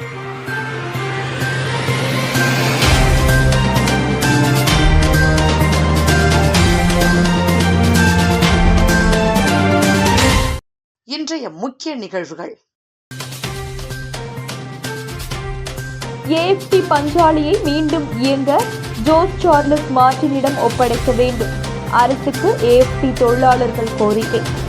இன்றைய முக்கிய நிகழ்வுகள். ஏஎஃப்டி பஞ்சாலையை மீண்டும் இயங்க ஜோஸ் சார்லஸ் மார்டினிடம் ஒப்படைக்க வேண்டும். அரசுக்கு ஏஎஃப்டி தொழிலாளர்கள் கோரிக்கை.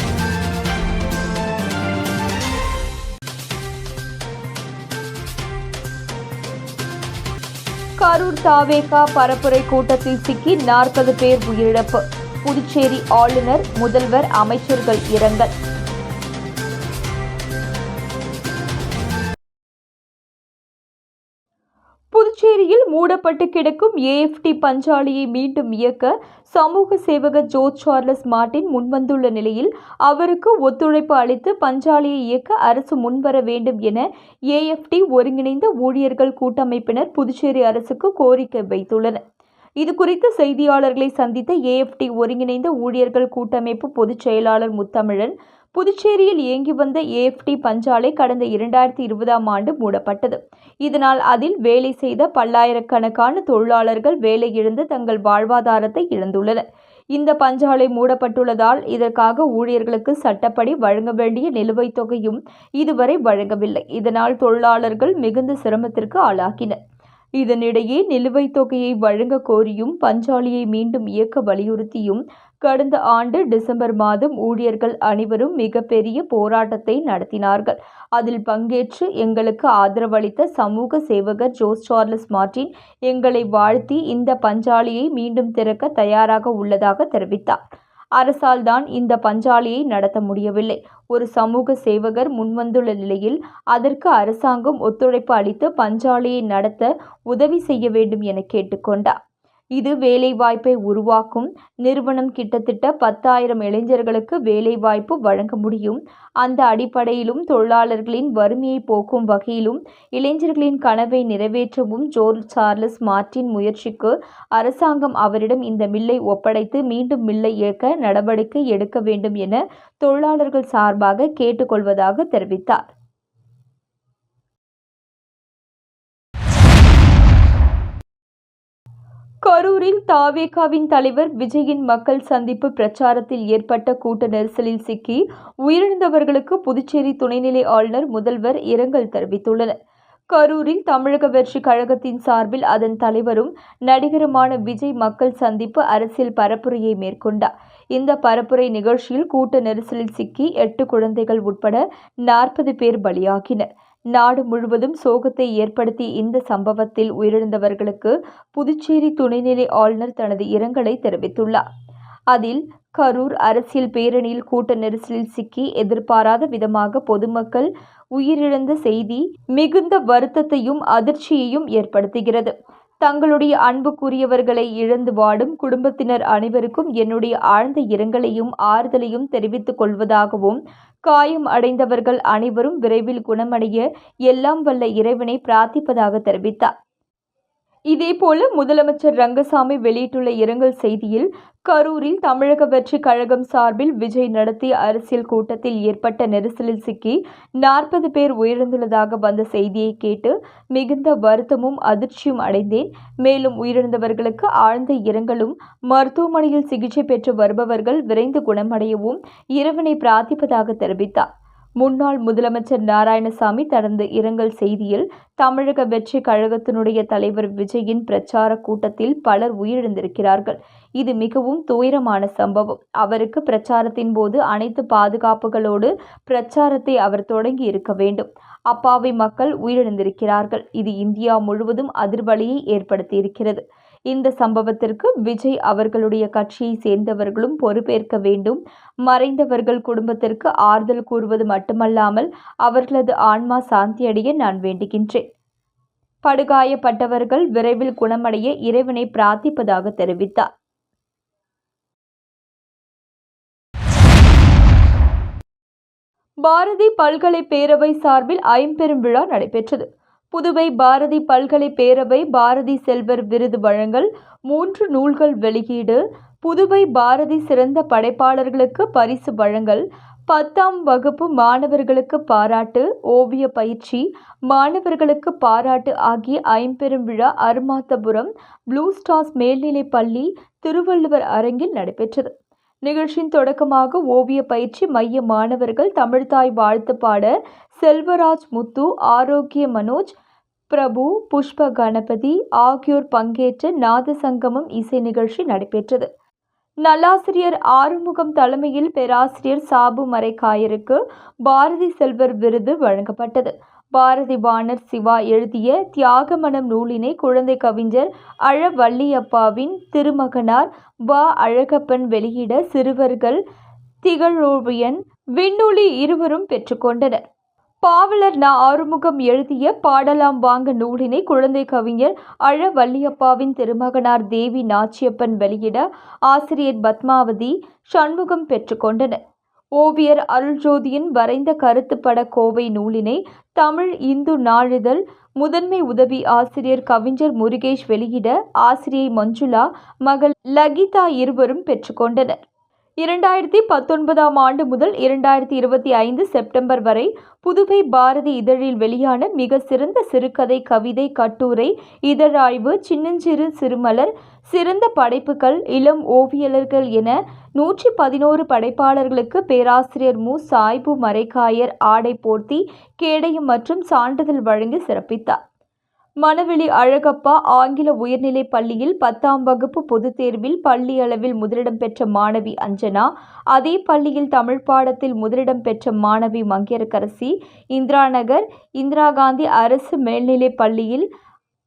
கரூர் தாவேகா பரப்புரை கூட்டத்தில் சிக்கி நாற்பது பேர் உயிரிழப்பு. புதுச்சேரி ஆளுநர் முதல்வர் அமைச்சர்கள் இரங்கல். மூடப்பட்டு கிடக்கும் ஏஎஃப்டி பஞ்சாலையை மீண்டும் இயக்க சமூக சேவகர் ஜோ சார்லஸ் மார்ட்டின் முன்வந்துள்ள நிலையில் அவருக்கு ஒத்துழைப்பு அளித்து பஞ்சாலையை இயக்க அரசு முன்வர வேண்டும் என ஏஎஃப்டி ஒருங்கிணைந்த ஊழியர்கள் கூட்டமைப்பினர் புதுச்சேரி அரசுக்கு கோரிக்கை வைத்துள்ளனர். இது குறித்து செய்தியாளர்களை சந்தித்த ஏஎஃப்டி ஒருங்கிணைந்த ஊழியர்கள் கூட்டமைப்பு பொதுச் செயலாளர் முத்தமிழன் புதுச்சேரியில் இயங்கி வந்த ஏஎஃப்டி பஞ்சாலை கடந்த இரண்டாயிரத்தி இருபதாம் ஆண்டு மூடப்பட்டது. இதனால் அதில் வேலை செய்த பல்லாயிரக்கணக்கான தொழிலாளர்கள் வேலை இழந்து தங்கள் வாழ்வாதாரத்தை இழந்துள்ளனர். இந்த பஞ்சாலை மூடப்பட்டுள்ளதால் இதற்காக ஊழியர்களுக்கு சட்டப்படி வழங்க வேண்டிய நிலுவைத் தொகையும் இதுவரை வழங்கவில்லை. இதனால் தொழிலாளர்கள் மிகுந்த சிரமத்திற்கு ஆளாகினர். இதனிடையே நிலுவைத் தொகையை வழங்க கோரியும் பஞ்சாலையை மீண்டும் இயக்க வலியுறுத்தியும் கடந்த ஆண்டு டிசம்பர் மாதம் ஊழியர்கள் அனைவரும் மிகப்பெரிய போராட்டத்தை நடத்தினார்கள். அதில் பங்கேற்று எங்களுக்கு ஆதரவளித்த சமூக சேவகர் ஜோஸ் சார்லஸ் மார்டின் எங்களை வாழ்த்தி இந்த பஞ்சாலையை மீண்டும் திறக்க தயாராக உள்ளதாக தெரிவித்தார். அரசால் தான் இந்த பஞ்சாலையை நடத்த முடியவில்லை. ஒரு சமூக சேவகர் முன்வந்துள்ள நிலையில் அதற்கு அரசாங்கம் ஒத்துழைப்பு அளித்து பஞ்சாலையை நடத்த உதவி செய்ய வேண்டும் என கேட்டுக்கொண்டார். இது வேலைவாய்ப்பை உருவாக்கும். நிறுவனம் கிட்டத்தட்ட பத்தாயிரம் இளைஞர்களுக்கு வேலைவாய்ப்பு வழங்க முடியும். அந்த அடிப்படையிலும் தொழிலாளர்களின் வறுமையை போக்கும் வகையிலும் இளைஞர்களின் கனவை நிறைவேற்றவும் ஜோர்ஜ் சார்லஸ் மார்ட்டின் முயற்சிக்கு அரசாங்கம் அவரிடம் இந்த மில்லை ஒப்படைத்து மீண்டும் மில்லை இயக்க நடவடிக்கை எடுக்க வேண்டும் என தொழிலாளர்கள் சார்பாக கேட்டுக்கொள்வதாக தெரிவித்தார். கரூரில் தாவேகாவின் தலைவர் விஜயின் மக்கள் சந்திப்பு பிரச்சாரத்தில் ஏற்பட்ட கூட்ட நெரிசலில் சிக்கி உயிரிழந்தவர்களுக்கு புதுச்சேரி துணைநிலை ஆளுநர் முதல்வர் இரங்கல் தெரிவித்துள்ளனர். கரூரில் தமிழக வெற்றி கழகத்தின் சார்பில் அதன் தலைவரும் நடிகருமான விஜய் மக்கள் சந்திப்பு அரசியல் பரப்புரையை மேற்கொண்டார். இந்த பரப்புரை நிகழ்ச்சியில் கூட்ட நெரிசலில் சிக்கி எட்டு குழந்தைகள் உட்பட நாற்பது பேர் பலியாகினர். நாடு முழுவதும் சோகத்தை ஏற்படுத்தி இந்த சம்பவத்தில் உயிரிழந்தவர்களுக்கு புதுச்சேரி துணைநிலை ஆளுநர் தனது இரங்கலை தெரிவித்துள்ளார். அதில் கரூர் அரசியல் பேரணியில் கூட்ட நெரிசலில் சிக்கி எதிர்பாராத விதமாக பொதுமக்கள் உயிரிழந்த செய்தி மிகுந்த வருத்தத்தையும் அதிர்ச்சியையும் ஏற்படுத்துகிறது. தங்களுடைய அன்புக்குரியவர்களை இழந்து வாடும் குடும்பத்தினர் அனைவருக்கும் என்னுடைய ஆழ்ந்த இரங்கலையும் ஆறுதலையும் தெரிவித்துக் கொள்வதாகவும் காயம் அடைந்தவர்கள் அனைவரும் விரைவில் குணமடைய எல்லாம் வல்ல இறைவனை பிரார்த்திப்பதாக தெரிவித்தார். இதேபோல முதலமைச்சர் ரங்கசாமி வெளியிட்டுள்ள இரங்கல் செய்தியில் கரூரில் தமிழக வெற்றி கழகம் சார்பில் விஜய் நடத்திய அரசியல் கூட்டத்தில் ஏற்பட்ட நெரிசலில் சிக்கி நாற்பது பேர் உயிரிழந்துள்ளதாக வந்த செய்தியை கேட்டு மிகுந்த வருத்தமும் அதிர்ச்சியும் அடைந்தேன். மேலும் உயிரிழந்தவர்களுக்கு ஆழ்ந்த இரங்கலும் மருத்துவமனையில் சிகிச்சை பெற்று வருபவர்கள் விரைந்து குணமடையவும் இறைவனை பிரார்த்திப்பதாக தெரிவித்தார். முன்னாள் முதலமைச்சர் நாராயணசாமி தனது இரங்கல் செய்தியில் தமிழக வெற்றி கழகத்தினுடைய தலைவர் விஜயின் பிரச்சார கூட்டத்தில் பலர் உயிரிழந்திருக்கிறார்கள். இது மிகவும் துயரமான சம்பவம். அவருக்கு பிரச்சாரத்தின் போது அனைத்து பாதுகாப்புகளோடு பிரச்சாரத்தை அவர் தொடங்கி இருக்க வேண்டும். அப்பாவி மக்கள் உயிரிழந்திருக்கிறார்கள். இது இந்தியா முழுவதும் அதிர்வலியை ஏற்படுத்தியிருக்கிறது. இந்த சம்பவத்திற்கு விஜய் அவர்களுடைய கட்சியை சேர்ந்தவர்களும் பொறுப்பேற்க வேண்டும். மறைந்தவர்கள் குடும்பத்திற்கு ஆறுதல் கூறுவது மட்டுமல்லாமல் அவர்களது ஆன்மா சாந்தியடைய நான் வேண்டுகின்றேன். படுகாயப்பட்டவர்கள் விரைவில் குணமடைய இறைவனை பிரார்த்திப்பதாக தெரிவித்தார். பாரதி பல்கலை பேரவை சார்பில் ஐம்பெரும் விழா நடைபெற்றது. புதுவை பாரதி பல்கலை பேரவை பாரதி செல்வர் விருது வழங்கல் மூன்று நூல்கள் வெளியீடு புதுவை பாரதி சிறந்த படைப்பாளர்களுக்கு பரிசு வழங்கல் பத்தாம் வகுப்பு மாணவர்களுக்கு பாராட்டு ஓவிய பயிற்சி மாணவர்களுக்கு பாராட்டு ஆகிய ஐம்பெரும் விழா அருமாத்தபுரம் ப்ளூ ஸ்டார்ஸ் மேல்நிலைப் பள்ளி திருவள்ளுவர் அரங்கில் நடைபெற்றது. நிகழ்ச்சியின் தொடக்கமாக ஓவிய பயிற்சி மைய மாணவர்கள் தமிழ்தாய் வாழ்த்து பாட செல்வராஜ் முத்து ஆரோக்கிய மனோஜ் பிரபு புஷ்ப கணபதி ஆகியோர் பங்கேற்ற நாத சங்கமம் இசை நிகழ்ச்சி நடைபெற்றது. நல்லாசிரியர் ஆறுமுகம் தலைமையில் பேராசிரியர் சாபு மரைக்காயருக்கு பாரதி செல்வர் விருது வழங்கப்பட்டது. பாரதி பாணர் சிவா எழுதிய தியாகமனம் நூலினை குழந்தை கவிஞர் அழ வள்ளியப்பாவின் திருமகனார் வ. அழகப்பன் வெளியிட சிறுவர்கள் திகழோவியன் விண்ணொலி இருவரும் பெற்றுக்கொண்டனர் பாவலர் ந. ஆறுமுகம் எழுதிய பாடலாம் வாங்க நூலினை குழந்தை கவிஞர் அழ வள்ளியப்பாவின் திருமகனார் தேவி நாச்சியப்பன் வெளியிட ஆசிரியர் பத்மாவதி சண்முகம் பெற்றுக்கொண்டனர் ஓவியர் அருள்ஜோதியின் வரைந்த கருத்துப்பட கோவை நூலினை தமிழ் இந்து நாளிதழ் முதன்மை உதவி ஆசிரியர் கவிஞர் முருகேஷ் வெளியிட ஆசிரியை மஞ்சுளா மகள் லகிதா இருவரும் பெற்றுக்கொண்டனர். இரண்டாயிரத்தி பத்தொன்பதாம் ஆண்டு முதல் இரண்டாயிரத்தி இருபத்தி ஐந்து செப்டம்பர் வரை புதுவை பாரதி இதழில் வெளியான மிக சிறந்த சிறுகதை கவிதை கட்டுரை இதழாய்வு சின்னஞ்சிறு சிறுமலர் சிறந்த படைப்புகள் இளம் ஓவியலர்கள் என நூற்றி பதினோரு படைப்பாளர்களுக்கு பேராசிரியர் மு. சாய்பு மரைக்காயர் ஆடை போர்த்தி கேடயம் மற்றும் சான்றிதழ் வழங்கி சிறப்பித்தார். மணவெளி அழகப்பா ஆங்கில உயர்நிலைப் பள்ளியில் பத்தாம் வகுப்பு பொதுத் தேர்வில் பள்ளி அளவில் முதலிடம் பெற்ற மாணவி அஞ்சனா அதே பள்ளியில் தமிழ் பாடத்தில் முதலிடம் பெற்ற மாணவி மங்கையரக்கரசி இந்திரா நகர் இந்திரா காந்தி அரசு மேல்நிலைப் பள்ளியில்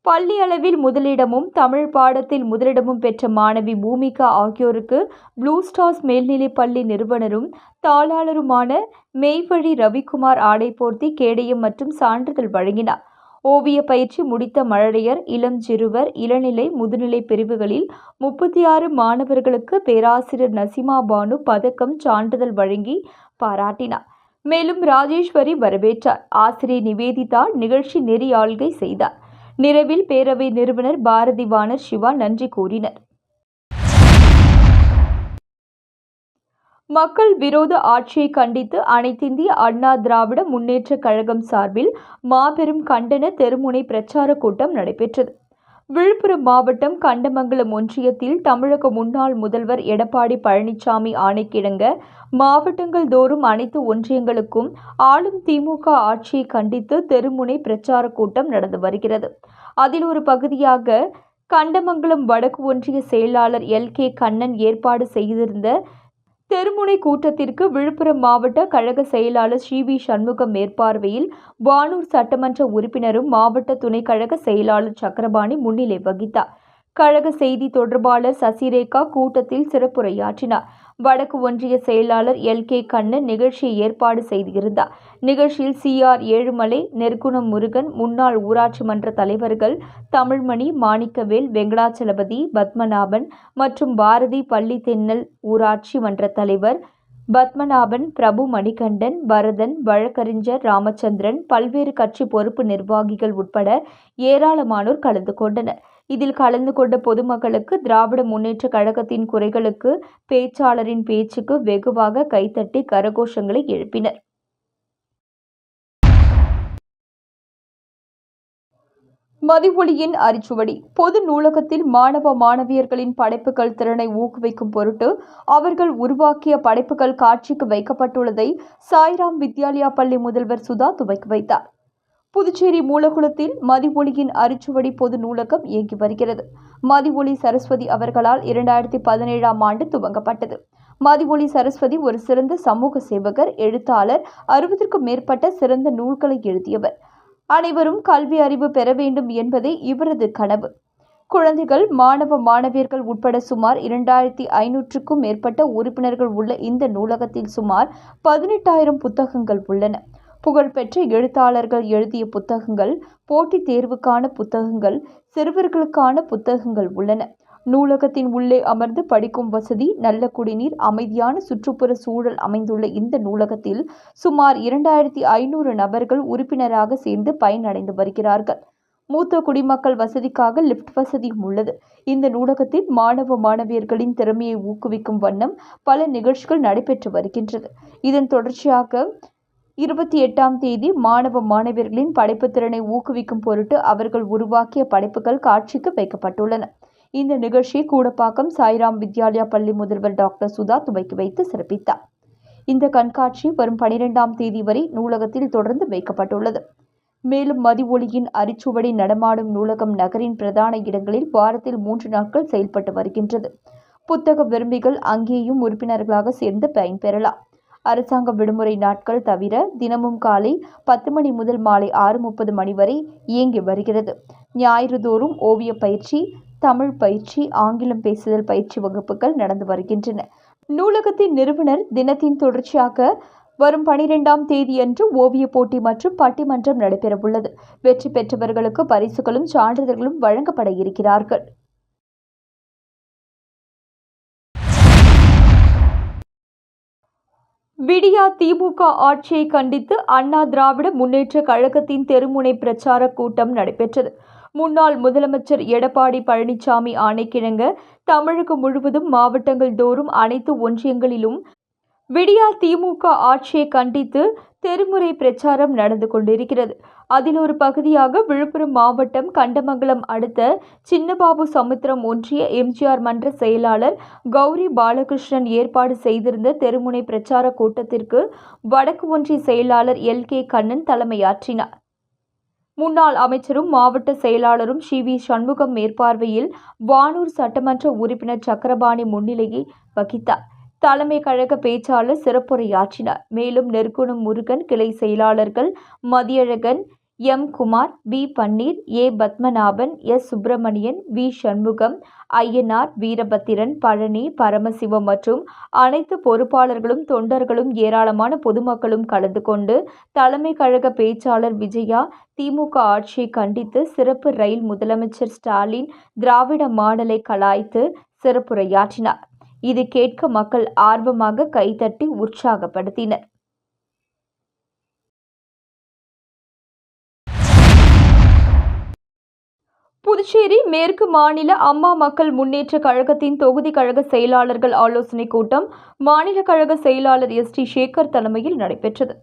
பள்ளி அளவில் முதலிடமும் தமிழ் பாடத்தில் முதலிடமும் பெற்ற மாணவி பூமிகா ஆகியோருக்கு ப்ளூ ஸ்டார்ஸ் மேல்நிலைப் பள்ளி நிறுவனரும் தாளாளருமான மெய்வழி ரவிக்குமார் ஆடை போர்த்தி கேடயம் மற்றும் சான்றிதழ் வழங்கினார். ஓவிய பயிற்சி முடித்த மழலையர் இளம் சிறுவர் இளநிலை முதுநிலை பிரிவுகளில் முப்பத்தி ஆறு மாணவர்களுக்கு பேராசிரியர் நசிமா பானு பதக்கம் சான்றிதழ் வழங்கி பாராட்டினார். மேலும் ராஜேஸ்வரி வரவேற்றார். ஆசிரியர் நிவேதிதா நிகழ்ச்சி நெறியாள்கை செய்தார். நிறைவில் பேரவை நிறுவனர் பாரதி வாணர் சிவா நன்றி கூறினர். மக்கள் விரோத ஆட்சியை கண்டித்து அனைத்திந்திய அண்ணா திராவிட முன்னேற்றக் கழகம் சார்பில் மாபெரும் கண்டன தெருமுனை பிரச்சார கூட்டம் நடைபெற்றது. விழுப்புரம் மாவட்டம் கண்டமங்கலம் ஒன்றியத்தில் தமிழக முன்னாள் முதல்வர் எடப்பாடி பழனிசாமி ஆணைக்கிடங்க மாவட்டங்கள் தோறும் அனைத்து ஒன்றியங்களுக்கும் ஆளும் திமுக ஆட்சியை கண்டித்து தெருமுனை பிரச்சார கூட்டம் நடந்து வருகிறது. அதில் ஒரு பகுதியாக கண்டமங்கலம் வடக்கு ஒன்றிய செயலாளர் எல் கே கண்ணன் ஏற்பாடு செய்திருந்த தெருமுனை கூட்டத்திற்கு விழுப்புரம் மாவட்ட கழக செயலாளர் சி வி சண்முகம் மேற்பார்வையில் வானூர் சட்டமன்ற உறுப்பினரும் மாவட்ட துணை கழக செயலாளர் சக்கரபாணி முன்னிலை வகித்தார். கழக செய்தி தொடர்பாளர் சசிரேகா கூட்டத்தில் சிறப்புரையாற்றினார். வடக்கு ஒன்றிய செயலாளர் எல். கே. கண்ணன் நிகழ்ச்சியை ஏற்பாடு செய்திருந்தார். நிகழ்ச்சியில் சி. ஆர். ஏழுமலை நெற்குணம் முருகன் முன்னாள் ஊராட்சி மன்ற தலைவர்கள் தமிழ்மணி மாணிக்கவேல் வெங்கடாச்சலபதி பத்மநாபன் மற்றும் பாரதி பள்ளி தென்னல் ஊராட்சி மன்ற தலைவர் பத்மநாபன் பிரபு மணிகண்டன் பரதன் வழக்கறிஞர் ராமச்சந்திரன் பல்வேறு கட்சி பொறுப்பு நிர்வாகிகள் உட்பட ஏராளமானோர் கலந்து கொண்டனர். இதில் கலந்து கொண்ட பொதுமக்களுக்கு திராவிட முன்னேற்ற கழகத்தின் குறைகளுக்கு பேச்சாளரின் பேச்சுக்கு வெகுவாக கைத்தட்டி கரகோஷங்களை எழுப்பினர். மதிவொளியின் அரிச்சுவடி. பொது நூலகத்தில் மாணவ மாணவியர்களின் படைப்புகள் திறனை ஊக்குவிக்கும் பொருட்டு அவர்கள் உருவாக்கிய படைப்புகள் காட்சிக்கு வைக்கப்பட்டுள்ளதை சாய்ராம் வித்யாலயா பள்ளி முதல்வர் சுதா துவக்கி வைத்தார். புதுச்சேரி மூலகுளத்தில் மதிவொளியின் அரிச்சுவடி பொது நூலகம் இயங்கி வருகிறது. மதிவொளி சரஸ்வதி அவர்களால் இரண்டாயிரத்தி பதினேழாம் ஆண்டு துவங்கப்பட்டது. மதிவொளி சரஸ்வதி ஒரு சிறந்த சமூக சேவகர் எழுத்தாளர் அறுபதற்கும் மேற்பட்ட சிறந்த நூல்களை எழுதியவர். அனைவரும் கல்வி அறிவு பெற வேண்டும் என்பதே இவரது கனவு. குழந்தைகள் மாணவ மாணவியர்கள் உட்பட சுமார் இரண்டாயிரத்தி ஐநூற்றுக்கும் மேற்பட்ட உறுப்பினர்கள் உள்ள இந்த நூலகத்தில் சுமார் பதினெட்டாயிரம் புத்தகங்கள் உள்ளன. புகழ்பெற்ற எழுத்தாளர்கள் எழுதிய புத்தகங்கள் போட்டித் தேர்வுக்கான புத்தகங்கள் சிறுவர்களுக்கான புத்தகங்கள் உள்ளன. நூலகத்தின் உள்ளே அமர்ந்து படிக்கும் வசதி நல்ல குடிநீர் அமைதியான சுற்றுப்புற சூழல் அமைந்துள்ள இந்த நூலகத்தில் சுமார் இரண்டாயிரத்தி ஐநூறு நபர்கள் உறுப்பினராக சேர்ந்து பயனடைந்து வருகிறார்கள். மூத்த குடிமக்கள் வசதிக்காக லிப்ட் வசதியும் உள்ளது. இந்த நூலகத்தில் மாணவ மாணவியர்களின் திறமையை ஊக்குவிக்கும் வண்ணம் பல நிகழ்ச்சிகள் நடைபெற்று வருகின்றது. இதன் தொடர்ச்சியாக இருபத்தி எட்டாம் தேதி மாணவ மாணவியர்களின் படைப்பு திறனை ஊக்குவிக்கும் பொருட்டு அவர்கள் உருவாக்கிய படைப்புகள் காட்சிக்கு வைக்கப்பட்டுள்ளன. இந்த நிகழ்ச்சியை கூடப்பாக்கம் சாய்ராம் வித்யாலயா பள்ளி முதல்வர் டாக்டர் சுதா துவக்கி வைத்து சிறப்பித்தார். இந்த கண்காட்சி வரும் பனிரெண்டாம் தேதி வரை நூலகத்தில் தொடர்ந்து வைக்கப்பட்டுள்ளது. மேலும் மதி ஒளியின் அரிச்சுவடி நடமாடும் நூலகம் நகரின் பிரதான இடங்களில் வாரத்தில் மூன்று நாட்கள் செயல்பட்டு வருகின்றது. புத்தக விரும்பிகள் அங்கேயும் உறுப்பினர்களாக சேர்ந்து பயன்பெறலாம். அரசாங்க விடுமுறை நாட்கள் தவிர தினமும் காலை பத்து மணி முதல் மாலை ஆறு முப்பது மணி வரை இயங்கி வருகிறது. ஞாயிறு தோறும் ஓவிய பயிற்சி தமிழ் பயிற்சி ஆங்கிலம் பேசுதல் பயிற்சி வகுப்புகள் நடந்து வருகின்றன. நூலகத்தின் நிறுவனர் தினத்தின் தொடர்ச்சியாக வரும் பனிரெண்டாம் தேதியன்று ஓவியப் போட்டி மற்றும் பட்டிமன்றம் நடைபெறவுள்ளது. வெற்றி பெற்றவர்களுக்கு பரிசுகளும் சான்றிதழ்களும் வழங்கப்பட இருக்கிறார்கள். விடியா திமுக ஆட்சியை கண்டித்து அண்ணா திராவிட முன்னேற்ற கழகத்தின் தெருமுனை பிரச்சார கூட்டம் நடைபெற்றது. முன்னாள் முதலமைச்சர் எடப்பாடி பழனிசாமி ஆணைக்கிழங்க தமிழகம் முழுவதும் மாவட்டங்கள் தோறும் அனைத்து ஒன்றியங்களிலும் விடியா திமுக ஆட்சியை கண்டித்து தெருமுறை பிரச்சாரம் நடந்து கொண்டிருக்கிறது. அதில் ஒரு பகுதியாக விழுப்புரம் மாவட்டம் கண்டமங்கலம் அடுத்த சின்னபாபு சமுத்திரம் ஒன்றிய எம்ஜிஆர் மன்ற செயலாளர் கௌரி பாலகிருஷ்ணன் ஏற்பாடு செய்திருந்த தெருமுனை பிரச்சார கூட்டத்திற்கு வடக்கு ஒன்றிய செயலாளர் எல் கே கண்ணன் தலைமையாற்றினார். முன்னாள் அமைச்சரும் மாவட்ட செயலாளரும் சி வி சண்முகம் மேற்பார்வையில் வானூர் சட்டமன்ற உறுப்பினர் சக்கரபாணி முன்னிலையை வகித்தார். தலைமை கழக பேச்சாளர் சிறப்புரையாற்றினார். மேலும் நெற்குணம் முருகன் கிளை செயலாளர்கள் Mathiyazhagan M Kumar V Panneer A Padmanabhan S Subramanian V Shanmugam Ayyanar Veerabathiran Palani Paramasivam மற்றும் அனைத்து பொறுப்பாளர்களும் தொண்டர்களும் ஏராளமான பொதுமக்களும் கலந்து கொண்டு தலைமை கழக பேச்சாளர் விஜயா திமுக ஆட்சியை கண்டித்து சிறப்பு ரயில் முதலமைச்சர் ஸ்டாலின் திராவிட மாடலை கலாய்த்து சிறப்புரையாற்றினார். இது கேட்க மக்கள் ஆர்வமாக கைதட்டி உற்சாகப்படுத்தினர். புதுச்சேரி மேற்கு மாநில அம்மா மக்கள் முன்னேற்ற கழகத்தின் தொகுதி கழக செயலாளர்கள் ஆலோசனைக் கூட்டம் மாநில கழக செயலாளர் எஸ் டி சேகர் தலைமையில் நடைபெற்றது.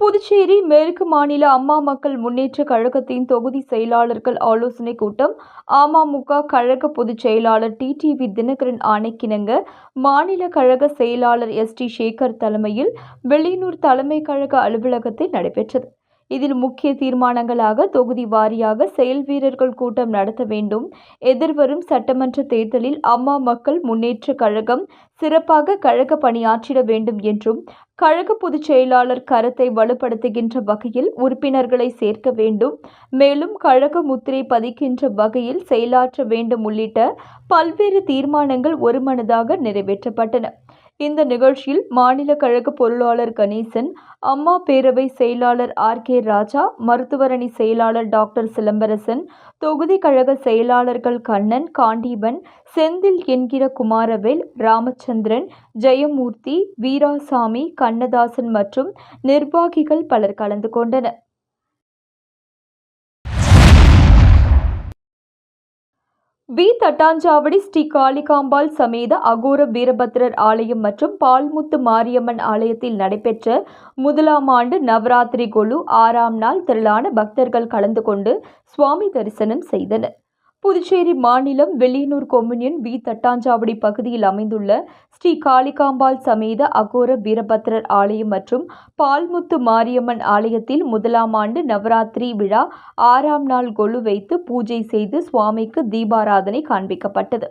புதுச்சேரி மேற்கு மாநில அம்மா மக்கள் முன்னேற்ற கழகத்தின் தொகுதி செயலாளர்கள் ஆலோசனைக் கூட்டம் அமமுக கழக பொதுச் செயலாளர் டிடிவி தினகரன் ஆணைக்கிணங்க மாநில கழக செயலாளர் எஸ். டி. சேகர் தலைமையில் வெளியனூர் தலைமை கழக அலுவலகத்தில் நடைபெற்றது. இதில் முக்கிய தீர்மானங்களாக தொகுதி வாரியாக செயல் வீரர்கள் கூட்டம் நடத்த வேண்டும். எதிர்வரும் சட்டமன்ற தேர்தலில் அம்மா மக்கள் முன்னேற்ற கழகம் சிறப்பாக கழக பணியாற்றிட வேண்டும் என்றும் கழக பொதுச் செயலாளர் கரத்தை வலுப்படுத்துகின்ற வகையில் உறுப்பினர்களை சேர்க்க வேண்டும். மேலும் கழக முத்திரை பதிக்கின்ற வகையில் செயலாற்ற வேண்டும் உள்ளிட்ட பல்வேறு தீர்மானங்கள் ஒருமனதாக நிறைவேற்றப்பட்டன. இந்த நிகழ்ச்சியில் மாநில கழக பொருளாளர் கணேசன் அம்மா பேரவை செயலாளர் ஆர். கே. ராஜா மருத்துவரணி செயலாளர் டாக்டர் சிலம்பரசன் தொகுதி கழக செயலாளர்கள் கண்ணன் காண்டீபன் செந்தில் என்கிற குமாரவேல் ராமச்சந்திரன் ஜெயமூர்த்தி வீராசாமி கண்ணதாசன் மற்றும் நிர்வாகிகள் பலர் கலந்து கொண்டனர். வி. தட்டாஞ்சாவடி ஸ்ரீ காளிகாம்பாள் சமேத அகோர வீரபத்ரர் ஆலயம் மற்றும் பால்முத்து மாரியம்மன் ஆலயத்தில் நடைபெற்ற முதலாம் ஆண்டு நவராத்திரி கொலு ஆறாம் நாள் திரளான பக்தர்கள் கலந்து கொண்டு சுவாமி தரிசனம் செய்தனர். புதுச்சேரி மாநிலம் வெளியனூர் கொம்யூனியன் வி தட்டாஞ்சாவடி பகுதியில் அமைந்துள்ள ஸ்ரீ காளிகாம்பாள் சமேத அகோர வீரபத்ரர் ஆலயம் மற்றும் பால்முத்து மாரியம்மன் ஆலயத்தில் முதலாம் ஆண்டு நவராத்திரி விழா ஆறாம் நாள் கொலு வைத்து பூஜை செய்து சுவாமிக்கு தீபாராதனை காண்பிக்கப்பட்டது.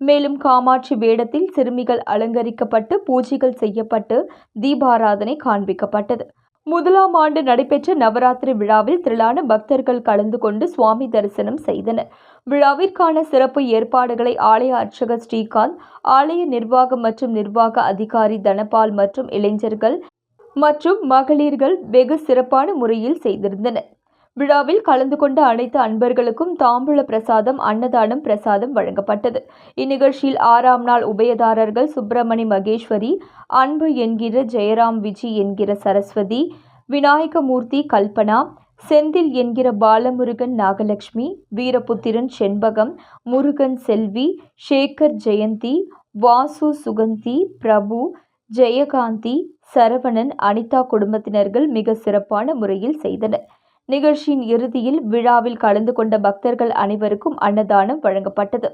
மேலும் காமாட்சி வேடத்தில் சிறுமிகள் அலங்கரிக்கப்பட்டு பூஜைகள் செய்யப்பட்டு தீபாராதனை காண்பிக்கப்பட்டது. முதலாம் ஆண்டு நடைபெற்ற நவராத்திரி விழாவில் திரளான பக்தர்கள் கலந்து கொண்டு சுவாமி தரிசனம் செய்தனர். விழாவிற்கான சிறப்பு ஏற்பாடுகளை ஆலய அர்ச்சகர் ஸ்ரீகாந்த் ஆலய நிர்வாகம் மற்றும் நிர்வாக அதிகாரி தனபால் மற்றும் இளைஞர்கள் மற்றும் மகளிர்கள் வெகு சிறப்பான முறையில் செய்திருந்தனர். விழாவில் கலந்து கொண்ட அனைத்து அன்பர்களுக்கும் தாம்பூல பிரசாதம் அன்னதானம் பிரசாதம் வழங்கப்பட்டது. இந்நிகழ்ச்சியில் ஆறாம் நாள் உபயதாரர்கள் சுப்பிரமணி மகேஸ்வரி அன்பு என்கிற ஜெயராம் விஜி என்கிற சரஸ்வதி விநாயகமூர்த்தி கல்பனா செந்தில் என்கிற பாலமுருகன் நாகலட்சுமி வீரபுத்திரன் செண்பகம் முருகன் செல்வி சேகர் ஜெயந்தி வாசு சுகந்தி பிரபு ஜெயகாந்தி சரவணன் அனிதா குடும்பத்தினர்கள் மிக சிறப்பான முறையில் செய்தனர். நிகழ்ச்சியின் இறுதியில் விழாவில் கலந்து கொண்ட பக்தர்கள் அனைவருக்கும் அன்னதானம் வழங்கப்பட்டது.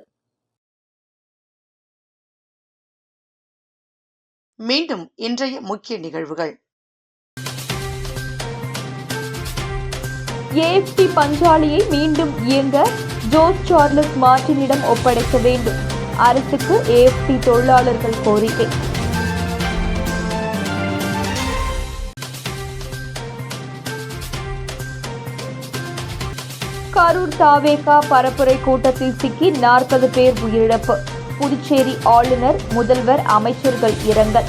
மீண்டும் இன்றைய முக்கிய நிகழ்வுகள். ஏஎஃப்டி பஞ்சாலையை மீண்டும் இயங்க ஜோஸ் சார்லஸ் மார்டினிடம் ஒப்படைக்க வேண்டும். அரசுக்கு ஏஎஃப்டி தொழிலாளர்கள் கோரிக்கை. கரூர் தாவேகா பரப்புரை கூட்டத்தில் சிக்கி நாற்பது பேர் உயிரிழப்பு. புதுச்சேரி ஆளுநர் முதல்வர் அமைச்சர்கள் இரங்கல்.